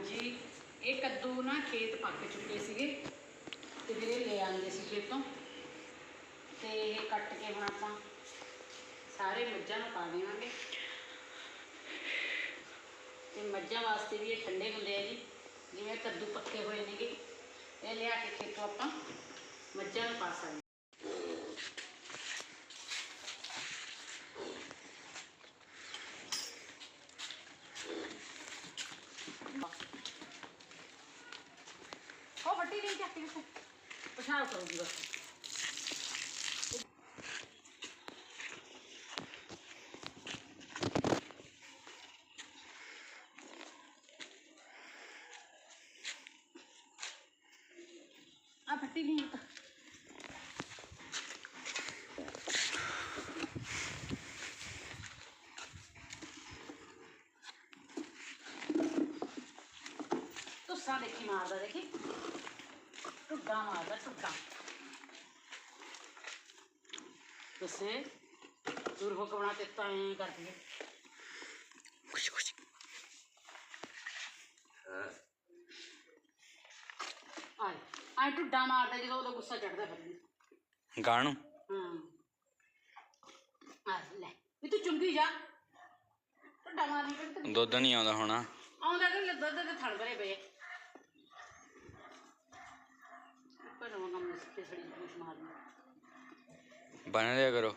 ਹਾਂਜੀ। ਇਹ ਕੱਦੂ ਨਾ ਖੇਤ ਪੱਕ ਚੁੱਕੇ ਸੀਗੇ ਤੇ ਵੀਰੇ ਲੈ ਆਂਦੇ ਸੀ ਖੇਤੋਂ ਤੇ ਇਹ ਕੱਟ ਕੇ ਹੁਣ ਆਪਾਂ ਸਾਰੇ ਮੱਝਾਂ ਨੂੰ ਪਾ ਦੇਵਾਂਗੇ। ਤੇ ਮੱਝਾਂ ਵਾਸਤੇ ਵੀ ਇਹ ਠੰਡੇ ਹੁੰਦੇ ਆ ਜੀ, ਜਿਵੇਂ ਕੱਦੂ ਪੱਕੇ ਹੋਏ ਨੇਗੇ। ਇਹ ਲਿਆ ਕੇ ਖੇਤੋਂ ਆਪਾਂ ਮੱਝਾਂ ਨੂੰ ਪਾ ਸਕਦੇ ਉਹ ਵੱਡੀ ਨਹੀਂ ਪਛਾਣ ਕਰੂਗੀ ਬਸ। ਆ ਫੱਟੀ ਨਹੀਂ ਤਾਂ। ਤੁਸਾਂ ਦੇਖੀ ਮਾਰਦਾ ਦੇਖੀ। ਟੁੱਡਾ ਮਾਰਦਾ ਟੁੱਡਾ ਤੁਸੇ ਦੂਰ ਹੋ ਕੇ ਬਣਾ ਤੇ ਤਾਂ ਐਂ ਕਰਦੀ ਹੈ ਖੁਸ਼ੀ ਖੁਸ਼ੀ। ਆਏ ਆਏ ਟੁੱਡਾ ਮਾਰਦਾ ਜਦੋਂ ਉਹਦਾ ਗੁੱਸਾ ਚੜਦਾ ਫਿਰ। ਗਾਣੂ ਹਾਂ। ਆ ਲੈ। ਵੀ ਤੂੰ ਚੁੰਗੀ ਜਾ। ਟੁੱਡਾ ਮਾਰਨੀ ਤੇ ਦੁੱਧ ਨਹੀਂ ਆਉਂਦਾ ਹੋਣਾ। ਆਉਂਦਾ ਕਿ ਦੁੱਧ ਦੇ ਥਣ ਭਰੇ ਪਏ ਪਰ ਉਹ ਸੜੀ ਕੁਛ ਮਾਰਨੀ ਬਣ ਲਿਆ ਕਰੋ।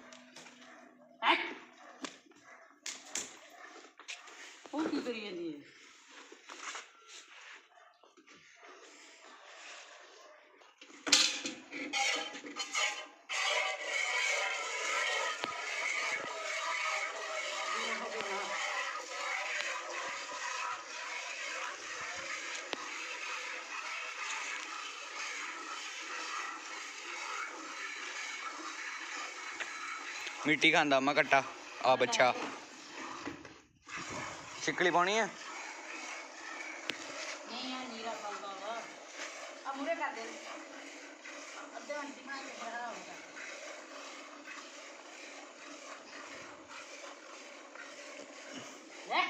ਮਿੱਟੀ ਖਾਂਦਾ ਮੈਂ ਕੱਟਾ ਆ ਬੱਚਾ। ਛਿੱਕਲੀ ਪਾਉਣੀ ਹੈ ਨਹੀਂ ਆ ਨੀਰਾ ਪਾਉਂਦਾ ਵਾ। ਆ ਮੂਰੇ ਕਰ ਦੇ। ਅੱਧੇ ਘੰਟੇ ਬਣਾ ਕੇ ਬੜਾ ਹੋਊਗਾ ਲੈ,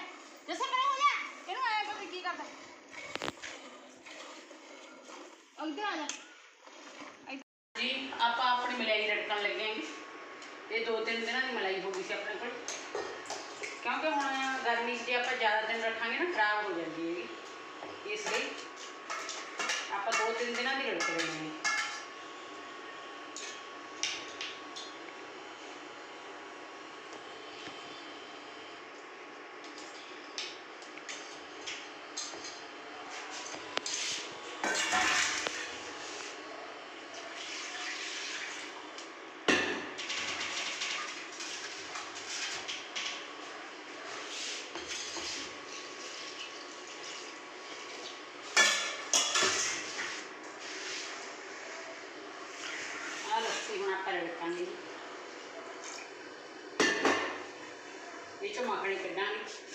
ਜੈਸੇ ਕਰੇ ਹੋ ਜਾ ਕਿਹਨੂੰ ਆਇਆ ਕੋਈ ਕੀ ਕਰਦਾ। ਅੰਦਰ ਆ ਜਾ ਆਪਾਂ ਆਪਣੀ ਮਲਾਈ ਰੜਕਣ ਲੱਗੇ ਹਾਂ ਇਹ ਦੋ ਤਿੰਨ ਦਿਨਾਂ ਦੀ ਮਲਾਈ ਹੋ ਗਈ ਸੀ ਆਪਣੇ ਕੋਲ। ਕਿਉਂਕਿ ਹੁਣ ਗਰਮੀ 'ਚ ਜੇ ਆਪਾਂ ਜ਼ਿਆਦਾ ਦਿਨ ਰੱਖਾਂਗੇ ਨਾ, ਖਰਾਬ ਹੋ ਜਾਂਦੀ ਹੈਗੀ। ਇਸ ਲਈ ਆਪਾਂ ਦੋ ਤਿੰਨ ਦਿਨਾਂ ਦੀ ਰੜਕ ਲੈਣੀ ਹੈ ਆ ਲੱਸੀ ਹੁਣ ਆਪਾਂ ਰੜਕਾਂਗੇ ਇਹ ਚੋਂ ਮੱਖਣੀ ਕੱਢਾਂਗੇ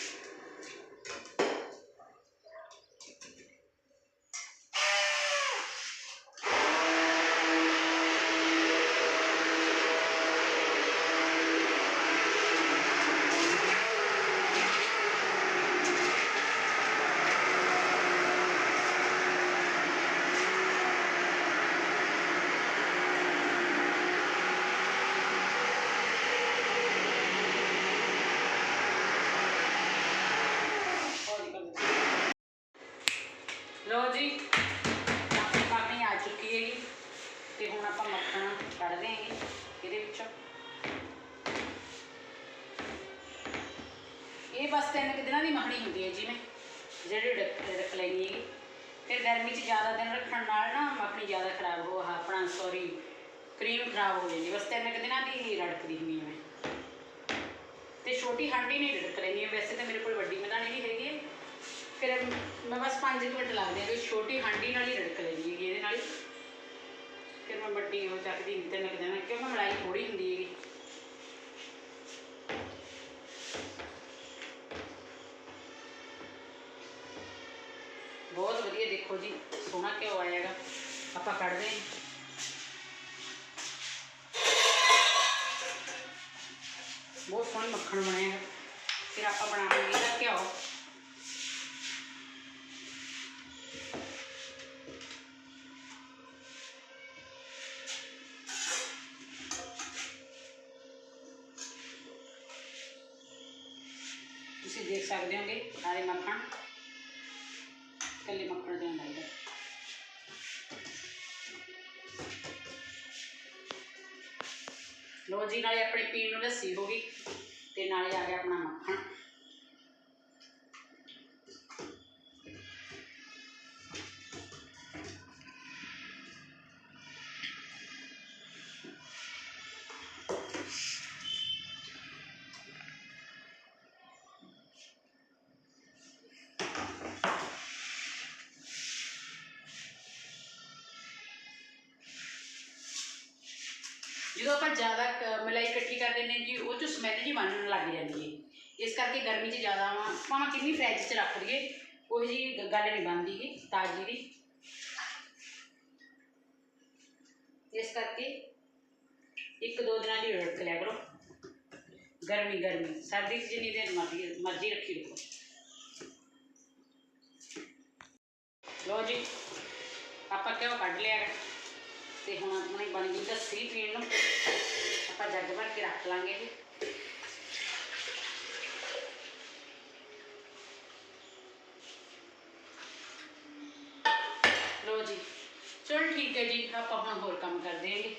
ਲੋ ਜੀ। ਆਪਣੀ ਮੱਖਣੀ ਆ ਚੁੱਕੀ ਹੈਗੀ। ਤੇ ਹੁਣ ਆਪਾਂ ਮੱਖਣ ਕੱਢ ਦੇਾਂਗੇ ਇਹਦੇ ਵਿੱਚੋਂ। ਇਹ ਬਸ ਤਿੰਨ ਕੁ ਦਿਨਾਂ ਦੀ ਮੱਖਣੀ ਹੁੰਦੀ ਹੈ ਜਿਵੇਂ। ਜਿਹੜੀ ਰੱਖ ਲੈਣੀ ਹੈਗੀ। ਫਿਰ ਗਰਮੀ 'ਚ ਜ਼ਿਆਦਾ ਦਿਨ ਰੱਖਣ ਨਾਲ ਨਾ ਮੱਖਣੀ ਜ਼ਿਆਦਾ ਖਰਾਬ ਹੋ ਆ ਆਪਣਾ ਸੌਰੀ ਕਰੀਮ ਖਰਾਬ ਹੋ ਜਾਂਦੀ ਬਸ ਤਿੰਨ ਕੁ ਦਿਨਾਂ ਦੀ ਰੜਕਦੀ ਹੁੰਦੀ ਹੈ ਮੈਂ। ਤੇ ਛੋਟੀ ਹਾਂਡੀ ਨਹੀਂ ਰੜਕ ਲੈਣੀ ਹੈ। ਵੈਸੇ ਤਾਂ ਮੇਰੇ ਕੋਲ ਵੱਡੀ ਮਧਾਣੀ ਵੀ ਹੈਗੀ। ਹੈ ਫਿਰ ਮੈਂ ਬਸ 5 ਮਿੰਟ ਲੱਗਦੇ ਆ ਵੀ ਛੋਟੀ ਹਾਂਡੀ ਨਾਲ ਹੀ ਰੜਕ ਲੈਣੀ ਹੈਗੀ ਇਹਦੇ ਨਾਲ ਹੀ। ਫਿਰ ਮੈਂ ਵੱਡੀ ਉਹ ਚੱਕਦੀ ਨਹੀਂ ਤੇ ਨਿਕ ਦੇਣਾ ਕਿਉਂਕਿ ਮਲਾਈ ਥੋੜੀ ਹੁੰਦੀ ਹੈਗੀ। ਬਹੁਤ ਵਧੀਆ, ਦੇਖੋ ਜੀ, ਸੋਹਣਾ ਘਿਓ ਆਏਗਾ ਆਪਾਂ ਕੱਢਦੇ ਹਾਂ। ਬਹੁਤ ਸੋਹਣਾ ਮੱਖਣ ਬਣਿਆ ਹੈ ਫਿਰ ਆਪਾਂ ਬਣਾਵਾਂਗੇ ਇਹਦਾ ਘਿਓ। ਤੁਸੀਂ ਦੇਖ ਸਕਦੇ ਹੋਗੇ, ਸਾਰੇ ਮੱਖਣ। ਕੱਲੇ ਮੱਖਣ ਦੇ ਹੁੰਦਾ ਇਹਦਾ। ਲੋ ਜੀ, ਨਾਲੇ ਆਪਣੇ ਪੀਣ ਨੂੰ ਲੱਸੀ ਹੋ ਗਈ, ਤੇ ਨਾਲੇ ਆ ਗਿਆ ਆਪਣਾ ਮੱਖਣ। ਜਦੋਂ ਆਪਾਂ ਜ਼ਿਆਦਾ ਮਲਾਈ ਇਕੱਠੀ ਕਰ ਦਿੰਦੇ ਜੀ, ਉਹ ਚੋਂ ਸਮੈਲ ਜੀ ਬਣਨ ਲੱਗ ਜਾਂਦੀ ਹੈ। ਇਸ ਕਰਕੇ ਗਰਮੀ 'ਚ ਜ਼ਿਆਦਾ ਵਾ, ਭਾਵੇਂ ਕਿੰਨੀ ਫਰਿੱਜ 'ਚ ਰੱਖ ਲਈਏ ਉਹ ਜੀ ਗੱਲ ਨਹੀਂ ਬਣਦੀ ਗੀ, ਤਾਜ਼ੀ ਦੀ ਇਸ ਕਰਕੇ ਇੱਕ ਦੋ ਦਿਨਾਂ ਦੀ ਰੱਖ ਲਿਆ ਕਰੋ। ਗਰਮੀ ਗਰਮੀ, ਸਰਦੀ 'ਚ ਜਿੰਨੀ ਦੇਰ ਮਰਜ਼ੀ ਮਰਜ਼ੀ ਰੱਖੀ ਰੱਖੋ। ਲੋ ਜੀ, ਆਪਾਂ ਕਿਉਂ ਕੱਢ ਲਿਆ। ਤੇ ਹੁਣ ਆਪਣੀ ਬਣ ਗਈ ਲੱਸੀ ਪੀਣ ਨੂੰ। ਆਪਾਂ ਜੱਗ ਭਰ ਕੇ ਰੱਖ ਲਾਂਗੇ। ਜੀ ਲੋ ਜੀ, ਚਲ ਠੀਕ ਹੈ ਜੀ, ਆਪਾਂ ਹੁਣ ਹੋਰ ਕੰਮ ਕਰਦੇ ਹਾਂਗੇ